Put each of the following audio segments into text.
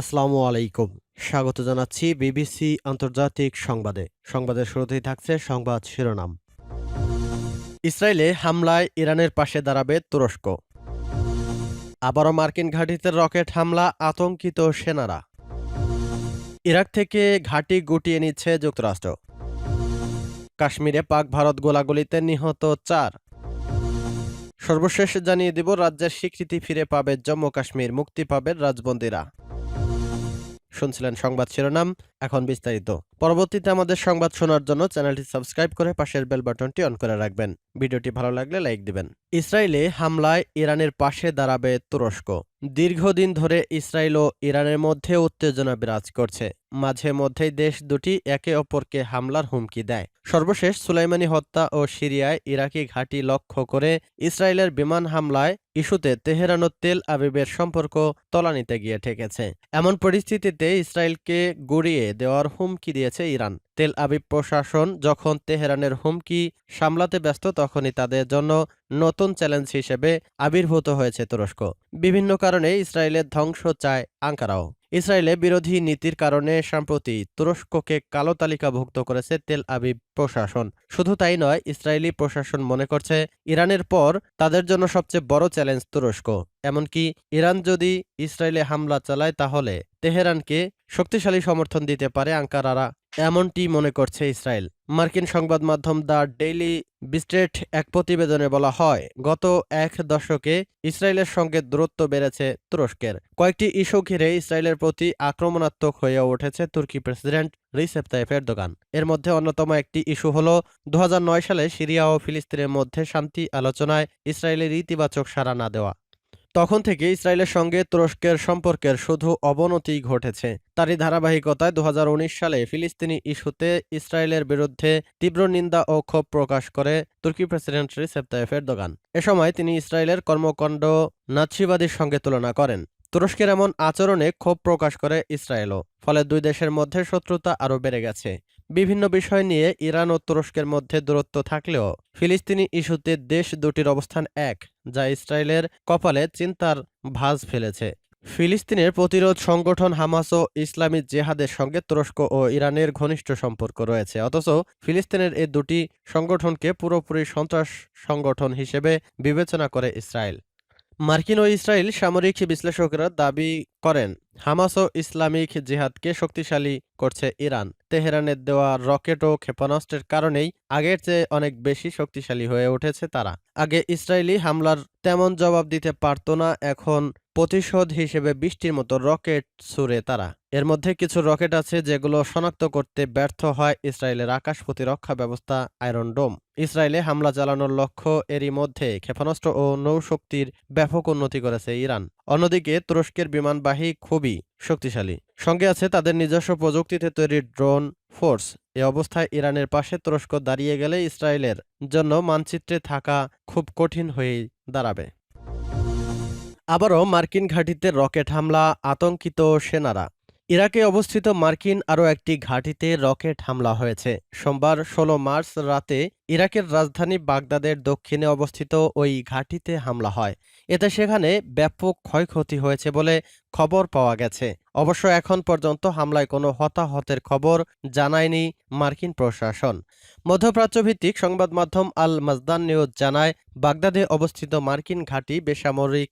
আসসালামু আলাইকুম। স্বাগত জানাচ্ছি বিবিসি আন্তর্জাতিক সংবাদে। সংবাদের শুরুতেই থাকছে সংবাদ শিরোনাম। ইসরায়েলে হামলায় ইরানের পাশে দাঁড়াবে তুরস্ক। আবারও মার্কিন ঘাঁটিতে রকেট হামলা, আতঙ্কিত সেনারা। ইরাক থেকে ঘাঁটি গুটিয়ে নিচ্ছে যুক্তরাষ্ট্র। কাশ্মীরে পাক ভারত গোলাগুলিতে নিহত চার। সর্বশেষ জানিয়ে দিব, রাজ্যের স্বীকৃতি ফিরে পাবে জম্মু কাশ্মীর মুক্তি পাবে রাজবন্দীরা। শুনছিলেন সংবাদ শিরোনাম, এখন বিস্তারিত। পরবর্তীতে আমাদের সংবাদ শোনার জন্য চ্যানেলটি সাবস্ক্রাইব করে পাশের বেল বাটনটি অন করে রাখবেন। ভিডিওটি ভালো লাগলে লাইক দিবেন। ইসরায়েলে হামলায় ইরানের পাশে দাঁড়াবে তুরস্ক। দীর্ঘদিন ধরে ইসরায়েল ও ইরানের মধ্যে উত্তেজনা বিরাজ করছে। মাঝে মধ্যেই দেশ দুটি একে অপরকে হামলার হুমকি দেয়। সর্বশেষ সুলাইমানি হত্যা ও সিরিয়ায় ইরাকি ঘাঁটি লক্ষ্য করে ইসরায়েলের বিমান হামলায় ইস্যুতে তেহরান ও তেল আবিবের সম্পর্ক তলানিতে গিয়ে ঠেকেছে। এমন পরিস্থিতিতে ইসরায়েলকে গুড়িয়ে দেওয়ার হুমকি দিয়েছে ইরান। তেল আবিব প্রশাসন যখন তেহরানের হুমকি সামলাতে ব্যস্ত, তখনই তাদের জন্য নতুন চ্যালেঞ্জ হিসেবে আবির্ভূত হয়েছে তুরস্ক। বিভিন্ন কারণে ইসরায়েলের ধ্বংস চায় আঙ্কারাও। ইসরায়েলে বিরোধী নীতির কারণে সম্প্রতি তুরস্ককে কালো তালিকাভুক্ত করেছে তেল আবিব প্রশাসন। শুধু তাই নয়, ইসরায়েলি প্রশাসন মনে করছে ইরানের পর তাদের জন্য সবচেয়ে বড় চ্যালেঞ্জ তুরস্ক। এমনকি ইরান যদি ইসরায়েলে হামলা চালায়, তাহলে তেহরানকে শক্তিশালী সমর্থন দিতে পারে আঙ্কারারা, এমনটি মনে করছে ইসরায়েল। মার্কিন সংবাদ মাধ্যম দ্য ডেইলি বিস্টেট এক প্রতিবেদনে বলা হয়, গত এক দশকে ইসরায়েলের সঙ্গে দূরত্ব বেড়েছে তুরস্কের। কয়েকটি ইস্যু ঘিরে ইসরায়েলের প্রতি আক্রমণাত্মক হয়ে উঠেছে তুর্কি প্রেসিডেন্ট রিসেপ তাইফ এরদোগান। এর মধ্যে অন্যতম একটি ইস্যু হল দু হাজার নয় সালে সিরিয়া ও ফিলিস্তিনের মধ্যে শান্তি আলোচনায় ইসরায়েলের ইতিবাচক সাড়া না দেওয়া। তখন থেকে ইসরায়েলের সঙ্গে তুরস্কের সম্পর্কের শুধু অবনতি ঘটেছে। তারই ধারাবাহিকতায় দু হাজার উনিশ সালে ফিলিস্তিনি ইস্যুতে ইসরায়েলের বিরুদ্ধে তীব্র নিন্দা ও ক্ষোভ প্রকাশ করে তুর্কি প্রেসিডেন্ট রিসেপ তাইফ এরদোগান। এ সময় তিনি ইসরায়েলের কর্মকাণ্ড নাৎসিবাদীর সঙ্গে তুলনা করেন। তুরস্কের এমন আচরণে ক্ষোভ প্রকাশ করে ইসরায়েলও, ফলে দুই দেশের মধ্যে শত্রুতা আরও বেড়ে গেছে। বিভিন্ন বিষয় নিয়ে ইরান ও তুরস্কের মধ্যে দূরত্ব থাকলেও ফিলিস্তিনি ইস্যুতে দেশ দুটির অবস্থান এক। যা ইসরায়েলের কপালে চিন্তার ভাজ ফেলেছে। ফিলিস্তিনের প্রতিরোধ সংগঠন হামাস ও ইসলামী জেহাদের সঙ্গে তুরস্ক ও ইরানের ঘনিষ্ঠ সম্পর্ক রয়েছে। অথচ ফিলিস্তিনের এই দুটি সংগঠনকে পুরোপুরি সন্ত্রাস সংগঠন হিসেবে বিবেচনা করে ইসরায়েল। মার্কিন ও ইসরায়েল সামরিক বিশ্লেষকরা দাবি করেন। হামাস ও ইসলামিক জিহাদকে শক্তিশালী করছে ইরান। তেহরানের দেওয়া রকেট ও ক্ষেপণাস্ত্রের কারণেই আগের চেয়ে অনেক বেশি শক্তিশালী হয়ে উঠেছে তারা। আগে ইসরায়েলি হামলার তেমন জবাব দিতে পারত না, এখন প্রতিশোধ হিসেবে বৃষ্টির মতো রকেট ছুড়ে তারা। এর মধ্যে কিছু রকেট আছে যেগুলো শনাক্ত করতে ব্যর্থ হয় ইসরায়েলের আকাশ প্রতিরক্ষা ব্যবস্থা আয়রন ডোম। ইসরায়েলে হামলা চালানোর লক্ষ্য এরই মধ্যে ক্ষেপণাস্ত্র ও নৌশক্তির ব্যাপক উন্নতি করেছে ইরান। অন্যদিকে তুরস্কের বিমানবাহী খুবই শক্তিশালী। সঙ্গে আছে তাদের নিজস্ব প্রযুক্তিতে তৈরি ড্রোন ফোর্স। এ অবস্থায় ইরানের পাশে তুরস্ক দাঁড়িয়ে গেলে ইসরায়েলের জন্য মানচিত্রে থাকা খুব কঠিন হয়ে দাঁড়াবে। আবারও মার্কিন ঘাঁটিতে রকেট হামলা, আতঙ্কিত সেনারা। ইরাকে অবস্থিত মার্কিন আরও একটি ঘাঁটিতে রকেট হামলা হয়েছে। সোমবার ১৬ মার্চ রাতে ইরাকের রাজধানী বাগদাদের দক্ষিণে অবস্থিত ওই ঘাঁটিতে হামলা হয়। এতে সেখানে ব্যাপক ক্ষয়ক্ষতি হয়েছে বলে খবর পাওয়া গেছে। অবশ্য এখন পর্যন্ত হামলায় কোনো হতাহতের খবর জানায়নি মার্কিন প্রশাসন। মধ্যপ্রাচ্যভিত্তিক সংবাদ মাধ্যম আল মাজদান নিউজ জানায়, বাগদাদে অবস্থিত মার্কিন ঘাঁটি বেসামরিক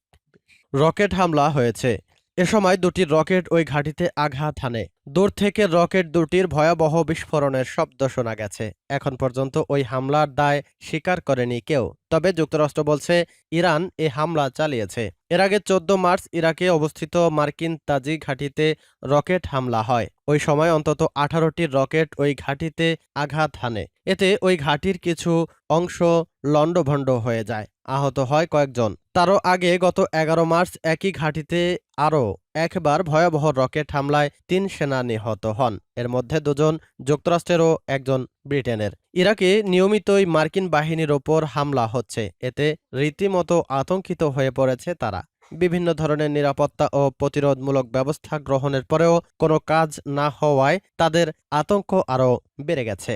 রকেট হামলা হয়েছে। এ সময় দুটি রকেট ওই ঘাঁটিতে আঘাত হানে। দূর থেকে রকেট দুটির ভয়াবহ বিস্ফোরণের শব্দ শোনা গেছে। এখন পর্যন্ত ওই হামলার দায় স্বীকার করেনি কেউ। তবে যুক্তরাষ্ট্র বলছে, ইরান এ হামলা চালিয়েছে। এর আগে চোদ্দ মার্চ ইরাকে অবস্থিত মার্কিন তাজি ঘাঁটিতে রকেট হামলা হয়। ওই সময় অন্তত আঠারোটি রকেট ওই ঘাঁটিতে আঘাত হানে। এতে ওই ঘাঁটির কিছু অংশ লণ্ডভণ্ড হয়ে যায়। আহত হয় কয়েকজন। তারও আগে গত এগারো মার্চ একই ঘাঁটিতে আরও একবার ভয়াবহ রকেট হামলায় তিন সেনা নিহত হন। এর মধ্যে দুজন যুক্তরাষ্ট্রের ও একজন ব্রিটেনের। ইরাকে নিয়মিতই মার্কিন বাহিনীর ওপর হামলা হচ্ছে। এতে রীতিমতো আতঙ্কিত হয়ে পড়েছে তারা। বিভিন্ন ধরনের নিরাপত্তা ও প্রতিরোধমূলক ব্যবস্থা গ্রহণের পরেও কোনো কাজ না হওয়ায় তাদের আতঙ্ক আরও বেড়ে গেছে।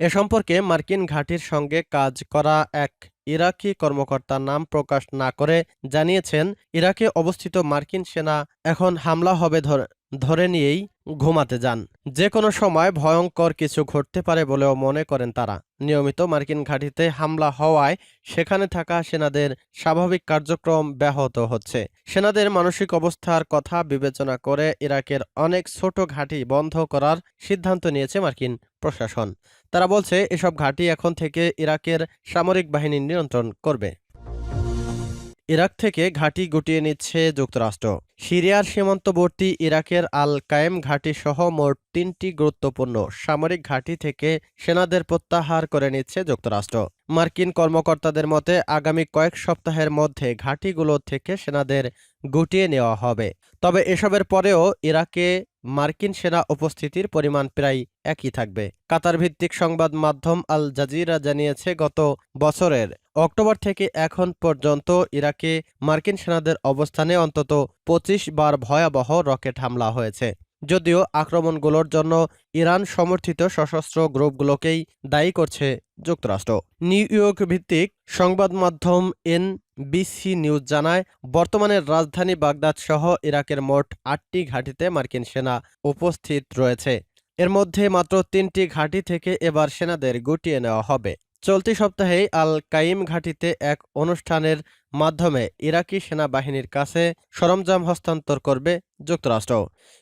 এ সম্পর্কে মার্কিন ঘাঁটির সঙ্গে কাজ করা এক ইরাকি কর্মকর্তার নাম প্রকাশ না করে জানিয়েছেন, ইরাকে অবস্থিত মার্কিন সেনা এখন হামলা হবে ধরে নিয়েই ঘুমাতে যান। যে কোনো সময় ভয়ঙ্কর কিছু ঘটতে পারে বলেও মনে করেন তারা। নিয়মিত মার্কিন ঘাঁটিতে হামলা হওয়ায় সেখানে থাকা সেনাদের স্বাভাবিক কার্যক্রম ব্যাহত হচ্ছে। সেনাদের মানসিক অবস্থার কথা বিবেচনা করে ইরাকের অনেক ছোট ঘাঁটি বন্ধ করার সিদ্ধান্ত নিয়েছে মার্কিন প্রশাসন। তারা বলছে, এসব ঘাঁটি এখন থেকে ইরাকের সামরিক বাহিনী নিয়ন্ত্রণ করবে। ইরাক থেকে ঘাঁটি গুটিয়ে নিচ্ছে যুক্তরাষ্ট্র। সিরিয়ার সীমান্তবর্তী ইরাকের আল কায়েম ঘাঁটি সহ মোট তিনটি গুরুত্বপূর্ণ সামরিক ঘাঁটি থেকে সেনাদের প্রত্যাহার করে নিচ্ছে যুক্তরাষ্ট্র। মার্কিন কর্মকর্তাদের মতে, আগামী কয়েক সপ্তাহের মধ্যে ঘাঁটিগুলো থেকে সেনাদের গুটিয়ে নেওয়া হবে। তবে এসবের পরেও ইরাকে মার্কিন সেনা উপস্থিতির পরিমাণ প্রায় একই থাকবে। কাতার ভিত্তিক সংবাদ মাধ্যম আল জাজিরা জানিয়েছে, গত বছরের অক্টোবর থেকে এখন পর্যন্ত ইরাকে মার্কিন সেনাদের অবস্থানে অন্তত পঁচিশ বার ভয়াবহ রকেট হামলা হয়েছে। যদিও আক্রমণগুলোর জন্য ইরান সমর্থিত সশস্ত্র গ্রুপগুলোকেই দায়ী করছে যুক্তরাষ্ট্র। নিউ ইয়র্ক ভিত্তিক সংবাদ মাধ্যম এনবিসি নিউজ জানায়, বর্তমানে রাজধানী বাগদাদ সহ ইরাকের মোট আটটি ঘাঁটিতে মার্কিন সেনা উপস্থিত রয়েছে। এর মধ্যে মাত্র তিনটি ঘাঁটি থেকে এবার সেনাদের গুটিয়ে নেওয়া হবে। চলতি সপ্তাহেই আল কাইম ঘাঁটিতে এক অনুষ্ঠানের মাধ্যমে ইরাকি সেনাবাহিনীর কাছে সরঞ্জাম হস্তান্তর করবে যুক্তরাষ্ট্র।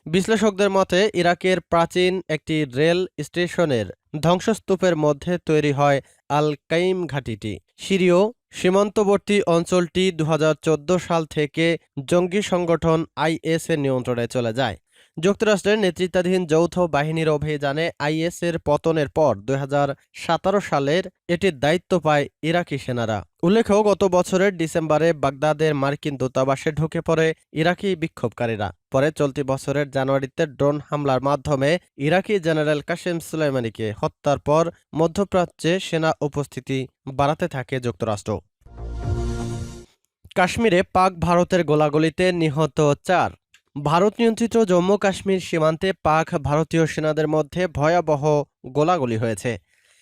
বিশ্লেষকদের মতে, ইরাকের প্রাচীন একটি রেল স্টেশনের ধ্বংসস্তূপের মধ্যে তৈরি হয় আল কাইম ঘাঁটিটি। সিরীয় সীমান্তবর্তী অঞ্চলটি দু হাজার চোদ্দ সাল থেকে জঙ্গি সংগঠন আইএস এর নিয়ন্ত্রণে চলে যায়। যুক্তরাষ্ট্রের নেতৃত্বাধীন যৌথ বাহিনীর অভিযানে আইএসের পতনের পর দুই সালের এটির দায়িত্ব পায় ইরাকি সেনারা। উল্লেখ্য, গত বছরের ডিসেম্বরে বাগদাদের মার্কিন দূতাবাসে ঢুকে পড়ে ইরাকি বিক্ষোভকারীরা। পরে চলতি বছরের জানুয়ারিতে ড্রোন হামলার মাধ্যমে ইরাকি জেনারেল কাসেম সুলাইমানিকে হত্যার পর মধ্যপ্রাচ্যে সেনা উপস্থিতি বাড়াতে থাকে যুক্তরাষ্ট্র। কাশ্মীরে পাক ভারতের গোলাগুলিতে নিহত চার ভারত নিয়ন্ত্রিত জম্মু কাশ্মীর সীমান্তে পাক ভারতীয় সেনাদের মধ্যে ভয়াবহ গোলাগুলি হয়েছে।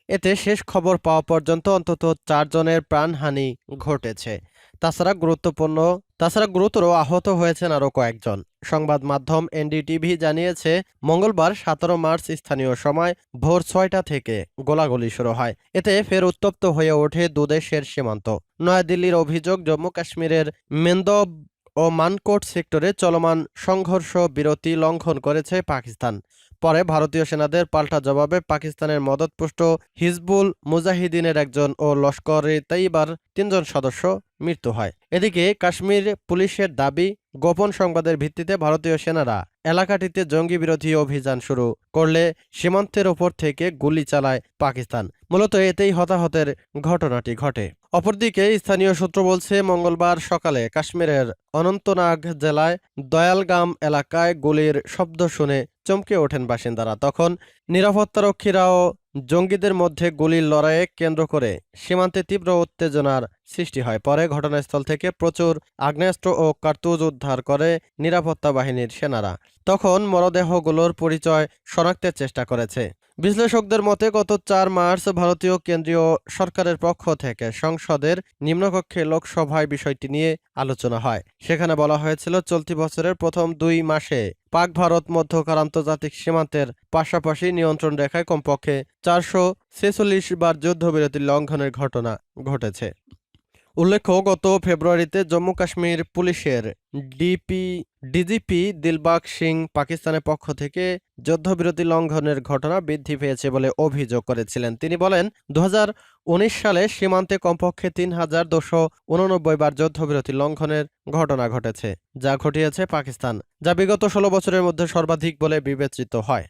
এতে শেষ খবর পাওয়া পর্যন্ত অন্তত চারজনের প্রাণহানি ঘটেছে। তাছাড়া গুরুত্বপূর্ণ, তাছাড়া গুরুতর আহত হয়েছেন আরও কয়েকজন। সংবাদ মাধ্যম এনডিটিভি জানিয়েছে, মঙ্গলবার সতেরো মার্চ স্থানীয় সময় ভোর ছয়টা থেকে গোলাগুলি শুরু হয়। এতে ফের উত্তপ্ত হয়ে ওঠে দুদেশের সীমান্ত। নয়াদিল্লির অভিযোগ, জম্মু কাশ্মীরের মেন্দব ও মানকোট সেক্টরে চলমান সংঘর্ষ বিরতি লঙ্ঘন করেছে পাকিস্তান। পরে ভারতীয় সেনাদের পাল্টা জবাবে পাকিস্তানের মদতপুষ্ট হিজবুল মুজাহিদিনের একজন ও লস্কর তাইবার তিনজন সদস্য মৃত্যু হয়। এদিকে কাশ্মীর পুলিশের দাবি, গোপন সংবাদের ভিত্তিতে ভারতীয় সেনারা এলাকাটিতে জঙ্গি বিরোধী অভিযান শুরু করলে সীমান্তের ওপর থেকে গুলি চালায় পাকিস্তান। মূলত এতেই হতাহতের ঘটনাটি ঘটে। অপরদিকে স্থানীয় সূত্র বলছে, মঙ্গলবার সকালে কাশ্মীরের অনন্তনাগ জেলায় দয়ালগাম এলাকায় গুলির শব্দ শুনে চমকে ওঠেন বাসিন্দারা। তখন নিরাপত্তারক্ষীরাও জঙ্গিদের মধ্যে গুলির লড়াইয়ে কেন্দ্র করে সীমান্তে তীব্র উত্তেজনার সৃষ্টি হয়। পরে ঘটনাস্থল থেকে প্রচুর আগ্নেয়াস্ত্র ও কার্তুজ উদ্ধার করে নিরাপত্তা বাহিনীর সেনারা। তখন মরদেহগুলোর পরিচয় শনাক্তের চেষ্টা করেছে। বিশ্লেষকদের মতে, গত চার মার্চ ভারতীয় কেন্দ্রীয় সরকারের পক্ষ থেকে সংসদের নিম্নকক্ষে লোকসভায় বিষয়টি নিয়ে আলোচনা হয়। সেখানে বলা হয়েছিল, চলতি বছরের প্রথম দুই মাসে পাক ভারত মধ্যকার আন্তর্জাতিক সীমান্তের পাশাপাশি নিয়ন্ত্রণ রেখায় কমপক্ষে চারশো ছেচল্লিশ বার যুদ্ধবিরতি লঙ্ঘনের ঘটনা ঘটেছে। উল্লেখ্য, গত ফেব্রুয়ারিতে জম্মু কাশ্মীর পুলিশের ডিপি, ডিজিপি দিলবাগ সিং পাকিস্তানের পক্ষ থেকে যুদ্ধবিরতি লঙ্ঘনের ঘটনা বৃদ্ধি পেয়েছে বলে অভিযোগ করেছিলেন। তিনি বলেন দু হাজার উনিশ সালে সীমান্তে কমপক্ষে তিন হাজার দুশো উননব্বই বার যুদ্ধবিরতি লঙ্ঘনের ঘটনা ঘটেছে, যা ঘটিয়েছে পাকিস্তান, যা বিগত ষোলো বছরের মধ্যে সর্বাধিক বলে বিবেচিত হয়।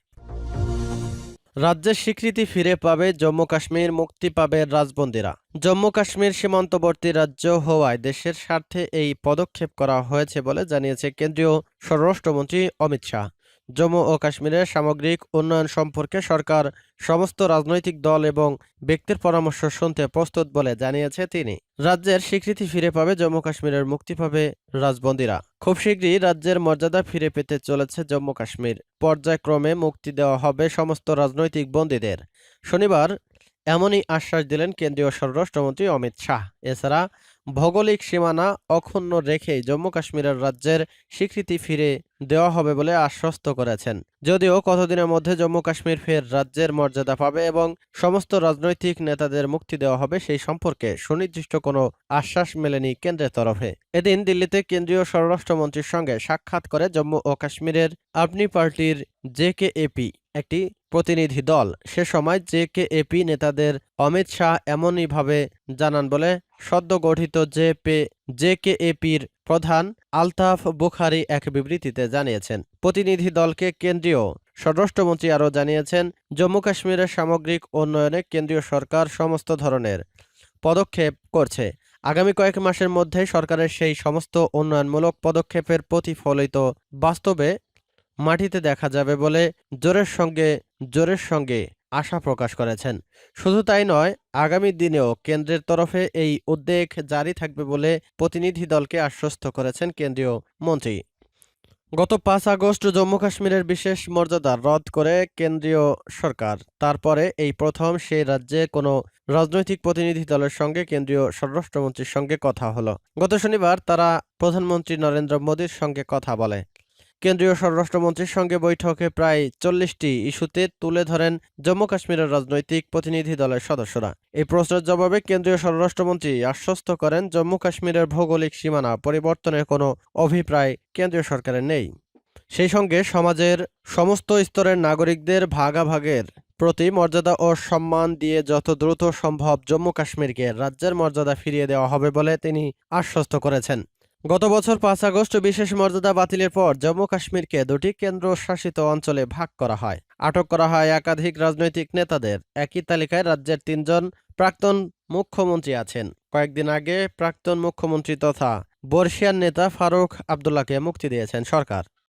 রাজ্যের স্বীকৃতি ফিরে পাবে জম্মু কাশ্মীর, মুক্তি পাবে রাজবন্দিরা। জম্মু কাশ্মীর সীমান্তবর্তী রাজ্য হওয়ায় দেশের স্বার্থে এই পদক্ষেপ করা হয়েছে বলে জানিয়েছে কেন্দ্রীয় স্বরাষ্ট্রমন্ত্রী অমিত শাহ। জম্মু ও কাশ্মীরের সামগ্রিক উন্নয়ন সম্পর্কে সরকার সমস্ত রাজনৈতিক দল এবং ব্যক্তির পরামর্শ শুনতে প্রস্তুত বলে জানিয়েছে তিনি। রাজ্যের স্বীকৃতি ফিরে পাবে জম্মু কাশ্মীরের মুক্তি পাবে রাজবন্দীরা। খুব শীঘ্রই রাজ্যের মর্যাদা ফিরে পেতে চলেছে জম্মু কাশ্মীর। পর্যায়ক্রমে মুক্তি দেওয়া হবে সমস্ত রাজনৈতিক বন্দীদের। শনিবার এমনই আশ্বাস দিলেন কেন্দ্রীয় স্বরাষ্ট্রমন্ত্রী অমিত শাহ। এছাড়া ভৌগোলিক সীমানা অক্ষুণ্ণ রেখেই জম্মু কাশ্মীরের রাজ্যের স্বীকৃতি ফিরে দেওয়া হবে বলে আশ্বস্ত করেছেন। যদিও কতদিনের মধ্যে জম্মু কাশ্মীর ফের রাজ্যের মর্যাদা পাবে এবং সমস্ত রাজনৈতিক নেতাদের মুক্তি দেওয়া হবে সেই সম্পর্কে সুনির্দিষ্ট কোনো আশ্বাস মেলেনি কেন্দ্রের তরফে। এদিন দিল্লিতে কেন্দ্রীয় স্বরাষ্ট্রমন্ত্রীর সঙ্গে সাক্ষাৎ করে জম্মু ও কাশ্মীরের আপনি পার্টির জেকেএপি একটি প্রতিনিধি দল। সে সময় জেকেএপি নেতাদের অমিত শাহ এমনইভাবে জানান বলে সদ্য গঠিত জেপে জেকেএপির প্রধান আলতাফ বুখারি এক বিবৃতিতে জানিয়েছেন। প্রতিনিধি দলকে কেন্দ্রীয় স্বরাষ্ট্রমন্ত্রী আরও জানিয়েছেন, জম্মু কাশ্মীরের সামগ্রিক উন্নয়নে কেন্দ্রীয় সরকার সমস্ত ধরনের পদক্ষেপ করছে। আগামী কয়েক মাসের মধ্যেই সরকারের সেই সমস্ত উন্নয়নমূলক পদক্ষেপের প্রতিফলিত বাস্তবে মাটিতে দেখা যাবে বলে জোরের সঙ্গে জোরের সঙ্গে আশা প্রকাশ করেছেন। শুধু তাই নয়, আগামী দিনেও কেন্দ্রের তরফে এই উদ্বেগ জারি থাকবে বলে প্রতিনিধি দলকে আশ্বস্ত করেছেন কেন্দ্রীয় মন্ত্রী। গত পাঁচ আগস্ট জম্মু কাশ্মীরের বিশেষ মর্যাদা রদ করে কেন্দ্রীয় সরকার। তারপরে এই প্রথম সেই রাজ্যে কোনো রাজনৈতিক প্রতিনিধি দলের সঙ্গে কেন্দ্রীয় স্বরাষ্ট্রমন্ত্রীর সঙ্গে কথা হলো। গত শনিবার তারা প্রধানমন্ত্রী নরেন্দ্র মোদীর সঙ্গে কথা বলে। কেন্দ্রীয় স্বরাষ্ট্রমন্ত্রীর সঙ্গে বৈঠকে প্রায় চল্লিশটি ইস্যুতে তুলে ধরেন জম্মু কাশ্মীরের রাজনৈতিক প্রতিনিধি দলের সদস্যরা। এই প্রশ্নের জবাবে কেন্দ্রীয় স্বরাষ্ট্রমন্ত্রী আশ্বস্ত করেন, জম্মু কাশ্মীরের ভৌগোলিক সীমানা পরিবর্তনের কোনো অভিপ্রায় কেন্দ্রীয় সরকারের নেই। সেই সঙ্গে সমাজের সমস্ত স্তরের নাগরিকদের ভাগাভাগের প্রতি মর্যাদা ও সম্মান দিয়ে যত দ্রুত সম্ভব জম্মু কাশ্মীরকে রাজ্যের মর্যাদা ফিরিয়ে দেওয়া হবে বলে তিনি আশ্বস্ত করেছেন। গত বছর পাঁচ আগস্ট বিশেষ মর্যাদা বাতিলের পর জম্মু কাশ্মীরকে দুটি কেন্দ্রশাসিত অঞ্চলে ভাগ করা হয়। আটক করা হয় একাধিক রাজনৈতিক নেতাদের। একই তালিকায় রাজ্যের তিনজন প্রাক্তন মুখ্যমন্ত্রী আছেন। কয়েকদিন আগে প্রাক্তন মুখ্যমন্ত্রী তথা বর্ষিয়ান নেতা ফারুক আবদুল্লাহকে মুক্তি দিয়েছেন সরকার।